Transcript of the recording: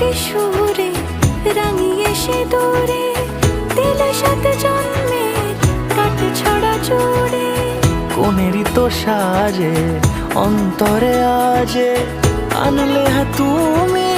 রে সুরে, রাঙিয়ে সে দূরে দিলে সাথে জন্মে, কাটে ছড়া জুড়ে কোনেরই তো সাজে অন্তরে আজে, আনলে হা তুমি।